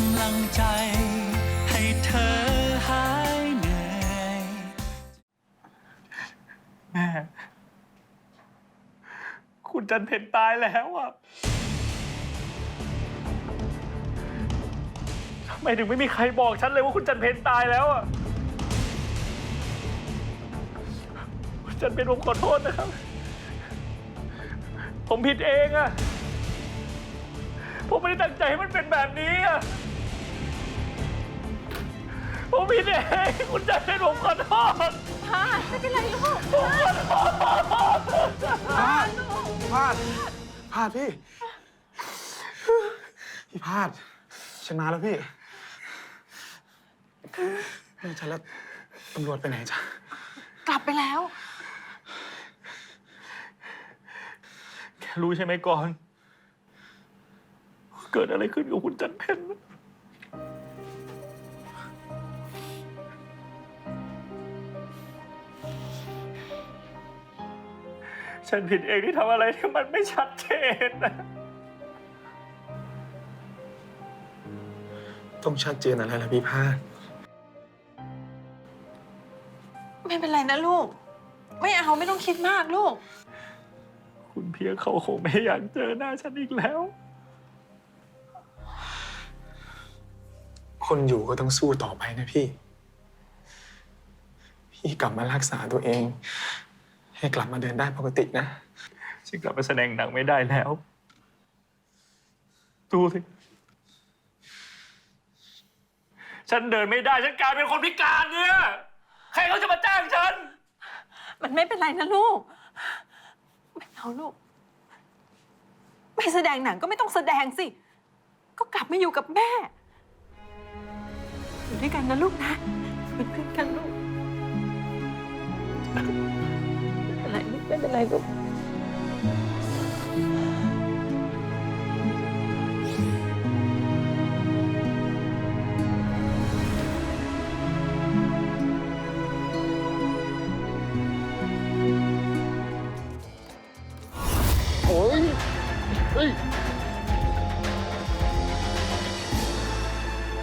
ำลังใจ ให้เธอหายเหนื่อย แม่ คุณจันเพนตายแล้วอะทำไมถึงไม่มีใครบอกฉันเลยว่าคุณจันเพนตายแล้วอะ คุณจันเพนผมขอโทษนะครับ ผมผิดเองอะ ผมไม่ได้ตั้งใจให้มันเป็นแบบนี้อะ ผมผิดเองคุณจันเพนผมขอโทษพาดไม่เป็นไรลูกพลาดพลาดพลาดพี่ พี่พลาดชนะแล้วพี่แม่ฉันแล้วตำรวจไปไหนจ๊ะกลับไปแล้ว แกรู้ใช่ไหมก่อน เกิดอะไรขึ้นกับคุณจันเพน ฉันผิดเองที่ทำอะไรที่มันไม่ชัดเจนนะต้องชัดเจนอะไรล่ะพี่พลาดไม่เป็นไรนะลูก ไม่เอาไม่ต้องคิดมากลูก คุณเพียงเขาคงไม่อยากเจอหน้าฉันอีกแล้ว คนอยู่ก็ต้องสู้ต่อไปนะพี่ พี่กลับมารักษาตัวเอง ให้กลับมาเดินได้ปกตินะ ฉันกลับมาแสดงหนังไม่ได้แล้ว ดูสิ ฉันเดินไม่ได้ ฉันกลายเป็นคนพิการเนี่ย ใครเขาจะมาจ้างฉัน มันไม่เป็นไรนะลูก ไม่เอาลูก ไม่แสดงหนังก็ไม่ต้องแสดงสิ ก็กลับมาอยู่กับแม่ อยู่ด้วยกันนะลูกนะเป็นเพื่อนกันลูกไม่เป็น ไรลูกไม่เป็นไรลูก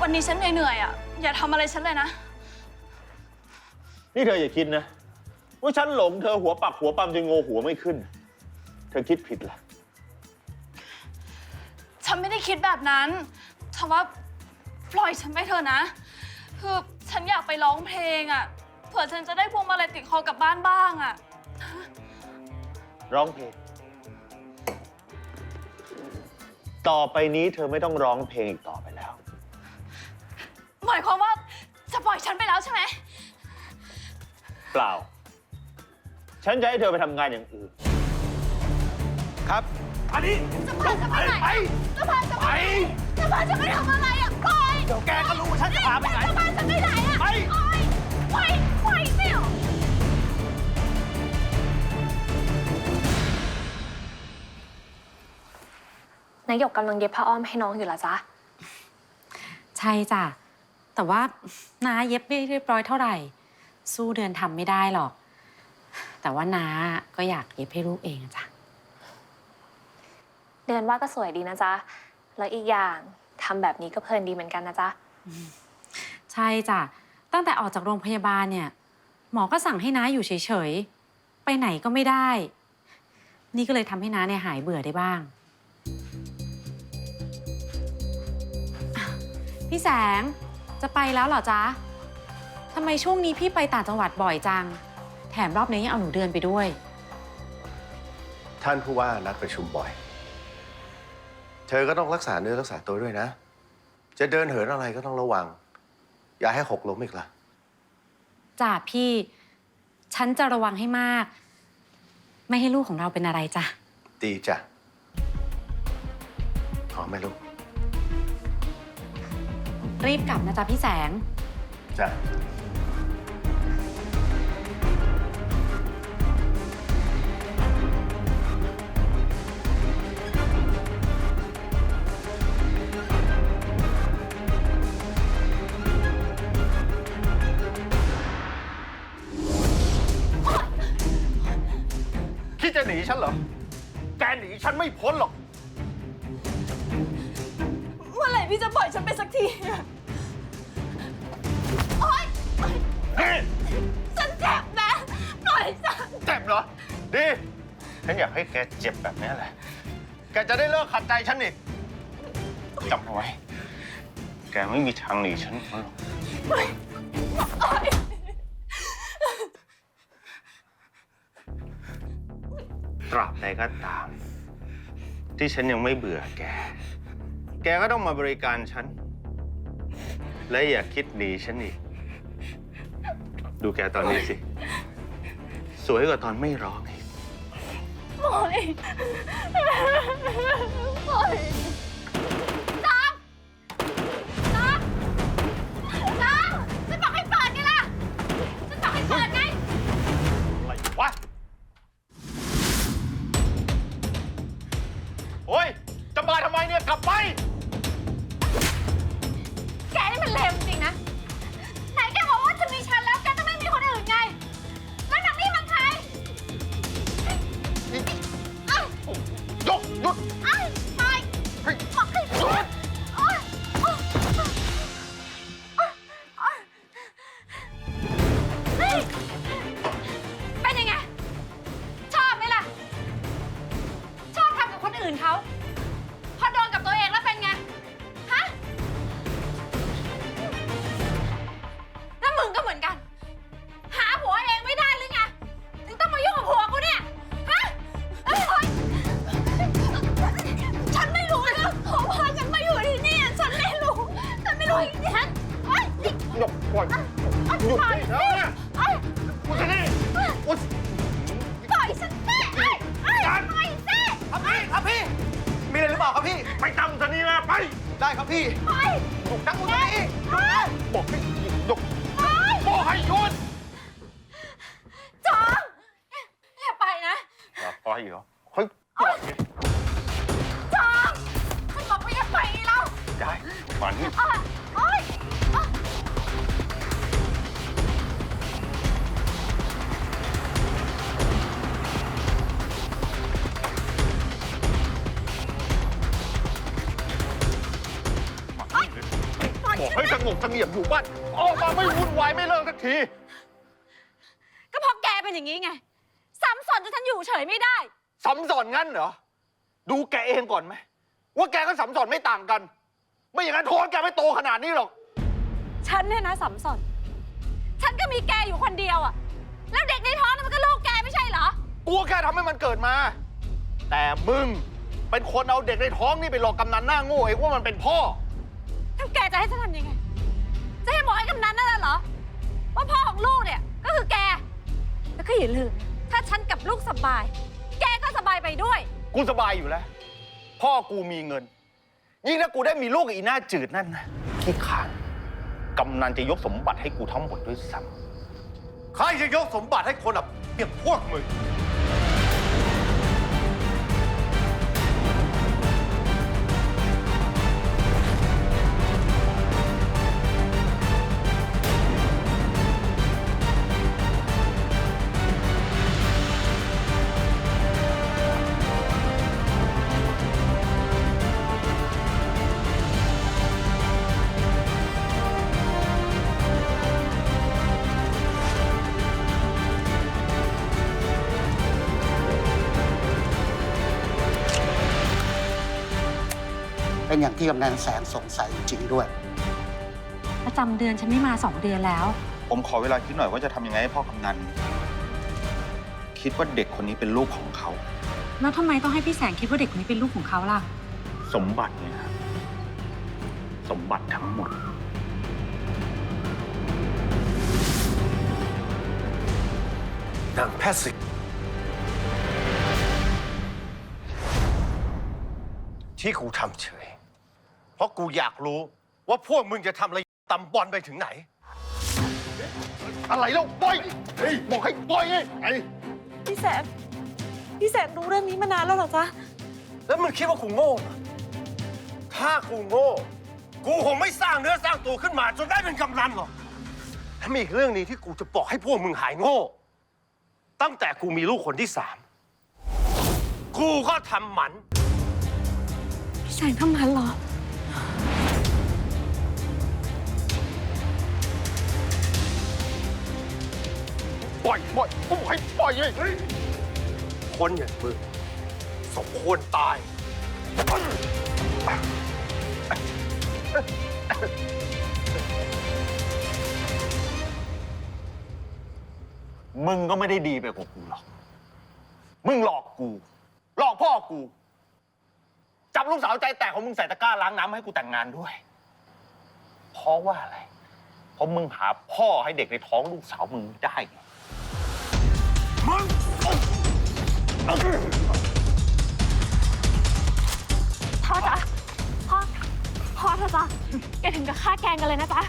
วันนี้ฉันเหนื่อยๆอะ อย่าทำอะไรฉันเลยนะ นี่เธออย่าคิดนะ ว่าฉันหลงเธอหัวปักหัวปั๊มจนโงหัวไม่ขึ้น เธอคิดผิดละฉันไม่ได้คิดแบบนั้นแต่ว่าปล่อยฉันไปเถอะนะ คือฉันอยากไปร้องเพลงอะ เผื่อฉันจะได้พวงมาลัยติดคอกลับบ้านบ้างอะ ร้องเพลง ต่อไปนี้เธอไม่ต้องร้องเพลงอีกต่อไปแล้ว หมายความว่าจะปล่อยฉันไปแล้วใช่ไหม เปล่า ฉันจะให้เธอไปทำงานอย่างอื่น ครับ อันนี้จะพาฉันไปไหนไปจะพาฉันไปไหนจะพาฉันไปทำอะไรอะปล่อยเดี๋ยวแกก็รู้ว่าฉันจะพาไปไหนจะพาฉันไปไหนอะไปปล่อยปล่อยปล่อยสิวนายกกำลังเย็บผ้าอ้อมให้น้องอยู่เหรอจ๊ะ ใช่จ้ะ แต่ว่าน้าเย็บไม่เรียบร้อยเท่าไหร่ สู้เดือนทำไม่ได้หรอก แต่ว่าน้าก็อยากเย็บให้ลูกเองอะจ้ะ เดือนว่าก็สวยดีนะจ๊ะ แล้วอีกอย่างทำแบบนี้ก็เพลินดีเหมือนกันนะจ๊ะ ใช่จ้ะ ตั้งแต่ออกจากโรงพยาบาลเนี่ย หมอก็สั่งให้น้าอยู่เฉยๆ ไปไหนก็ไม่ได้ นี่ก็เลยทำให้น้าเนี่ยหายเบื่อได้บ้างอะพี่แสงจะไปแล้วเหรอจ๊ะทำไมช่วงนี้พี่ไปต่างจังหวัดบ่อยจัง แถมรอบนี้ยังเอาหนูเดือนไปด้วย ท่านผู้ว่านัดประชุมบ่อย เธอก็ต้องรักษาเนื้อรักษาตัวด้วยนะ จะเดินเหินอะไรก็ต้องระวัง อย่าให้หกล้มอีกละจ้ะพี่ ฉันจะระวังให้มาก ไม่ให้ลูกของเราเป็นอะไรจ้ะ ดีจ้ะหอมไหมลูก รีบกลับนะจ๊ะพี่แสง จ้ะ ดจะหนีฉันเหรอ แกหนีฉันไม่พ้นหรอก เมื่อไหร่พี่จะปล่อยฉันไปสักทีอะโอ๊ยเฮ้ยฉันเจ็บนะ ปล่อยฉัน เจ็บเหรอ ดี ฉันอยากให้แกเจ็บแบบนี้แหละ แกจะได้เลิกขัดใจฉันอีกจำเอาไว้ แกไม่มีทางหนีฉันพ้นหรอกโอ๊ย ตราบใดก็ตาม ที่ฉันยังไม่เบื่อแก แกก็ต้องมาบริการฉัน และอย่าคิดหนีฉันอีก ดูแกตอนนี้สิ สวยกว่าตอนไม่ร้องอีก ปล่อยปล่อยน้องน้องน้องฉันบอกให้เปิดไงล่ะฉันบอกให้เปิด อย่าปล่อยเหรอเฮ้ยปล่อยดิจองฉันบอกว่าอย่าไปไงเราได้มานี่อะโอ๊ยอะมานี่เลยบอกให้สงบเสงี่ยมอยู่บ้าน ออกมาไม่วุ่นวายไม่เลิกสักที ก็เพราะแกเป็นอย่างนี้ไง ซ้ำสอนจนฉันอยู่เฉยไม่ได้สำสอนงั้นเหรอ ดูแกเองก่อนไหม ว่าแกก็สำสอนไม่ต่างกัน ไม่อย่างนั้นโทษแกไม่โตขนาดนี้หรอก ฉันเนี่ยนะสัมสอน ฉันก็มีแกอยู่คนเดียวอะแล้วเด็กในท้องนั่นมันก็ลูกแกไม่ใช่เหรอ กูแค่ทำให้มันเกิดมา แต่มึงเป็นคนเอาเด็กในท้องนี่ไปหลอกกำนันหน้าโง่เองว่ามันเป็นพ่อ ถ้าแกจะให้ฉันทำยังไง จะให้บอกให้กำนันนั่นน่ะเหรอ ว่าพ่อของลูกเนี่ยก็คือแก แล้วก็อย่าลืม ถ้าฉันกับลูกสบาย แกก็สบายไปด้วย กูสบายอยู่แล้ว พ่อกูมีเงิน ยิ่งถ้ากูได้มีลูกกับอีหน้าจืดนั่นนะขี้ขานกำนันจะยกสมบัติให้กูทั้งหมดด้วยซ้ำ ใครจะยกสมบัติให้คนแบบเพียงพวกมึง เป็นอย่างที่กำนันแสงสงสัยจริงๆด้วย ประจำเดือนฉันไม่มาสองเดือนแล้ว ผมขอเวลาคิดหน่อยว่าจะทำยังไงให้พ่อกำนัน คิดว่าเด็กคนนี้เป็นลูกของเขา แล้วทำไมต้องให้พี่แสงคิดว่าเด็กคนนี้เป็นลูกของเขาล่ะ สมบัติเนี่ยครับสมบัติทั้งหมด นางแพทย์สิที่กูทำเฉย เพราะกูอยากรู้ว่าพวกมึงจะทำอะไรตำบอลไปถึงไหน อะไรแล้วปล่อยเฮ้ยบอกให้ปล่อยไงไอ้พี่แสงพี่แสงรู้เรื่องนี้มานานแล้วเหรอจ๊ะ แล้วมึงคิดว่ากูโง่เหรอถ้ากูโง่ กูคงไม่สร้างเนื้อสร้างตัวขึ้นมาจนได้เป็นกำนันหรอกถ้ามีอีกเรื่องนี้ที่กูจะบอกให้พวกมึงหายโง่ ตั้งแต่กูมีลูกคนที่สาม กูก็ทำหมัน พี่แสงทำมันเหรอ ปล่อยปล่อยกูให้ปล่อยเลยคนอย่างมึงสมควรตาย มึงก็ไม่ได้ดีไปกว่ากูหรอก มึงหลอกกู หลอกพ่อกู จับลูกสาวใจแตกของมึงใส่ตะกร้าล้างน้ำให้กูแต่งงานด้วย เพราะว่าอะไร เพราะมึงหาพ่อให้เด็กในท้องลูกสาวมึงได้ไงมึง พ่อจ๊ะพ่อ พ่อเธอะจ๊ะแกถึงกับฆ่าแกล้งกันเลยนะจ๊ะ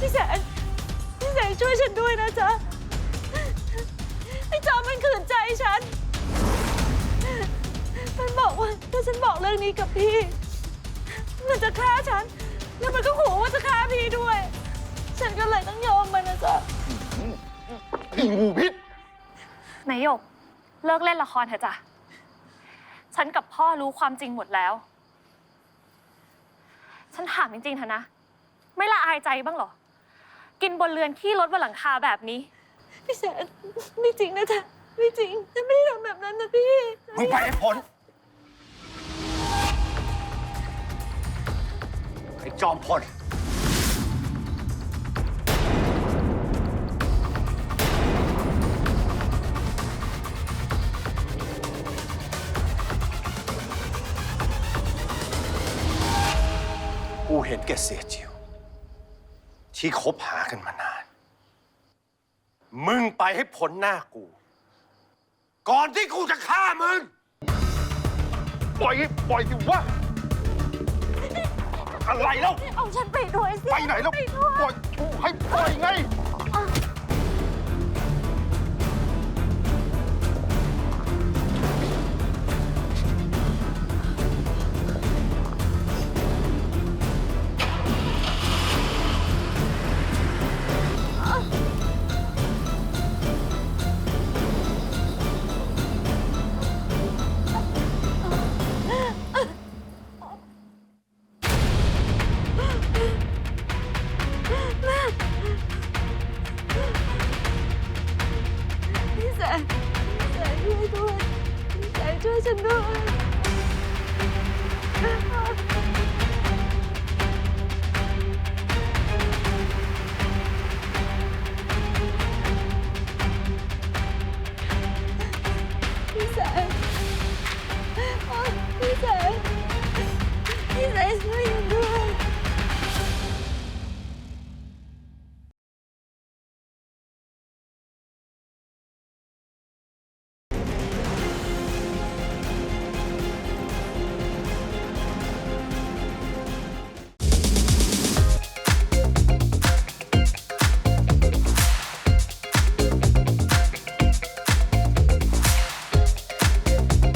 พี่แสงพี่แสงช่วยฉันด้วยนะจ๊ะไอ้จอมมันขืนใจฉัน มันบอกว่าถ้าฉันบอกเรื่องนี้กับพี่ มันจะฆ่าฉัน แล้วมันก็ขู่ว่าจะฆ่าพี่ด้วย ฉันก็เลยต้องยอมมันนะจ๊ะ อีงูพิษ นายหยก เลิกเล่นละครเถอะจ้ะ ฉันกับพ่อรู้ความจริงหมดแล้ว ฉันถามจริงๆเถอะนะ ไม่ละอายใจบ้างเหรอ กินบนเรือนขี้รถบนหลังคาแบบนี้ พี่แสนไม่จริงนะจ๊ะไม่จริงฉันไม่ได้ทำแบบนั้นนะพี่ มึงไปให้พ้นไอ้จอมพล กูเห็นแกเสียจิว ที่คบหากันมานาน มึงไปให้พ้นหน้ากู ก่อนที่กูจะฆ่ามึง ปล่อยปล่อยสิวะ อะไรแล้ว เอาฉันไปด้วยสิ ไปไหนแล้วปล่อยกูให้ปล่อยไง ช่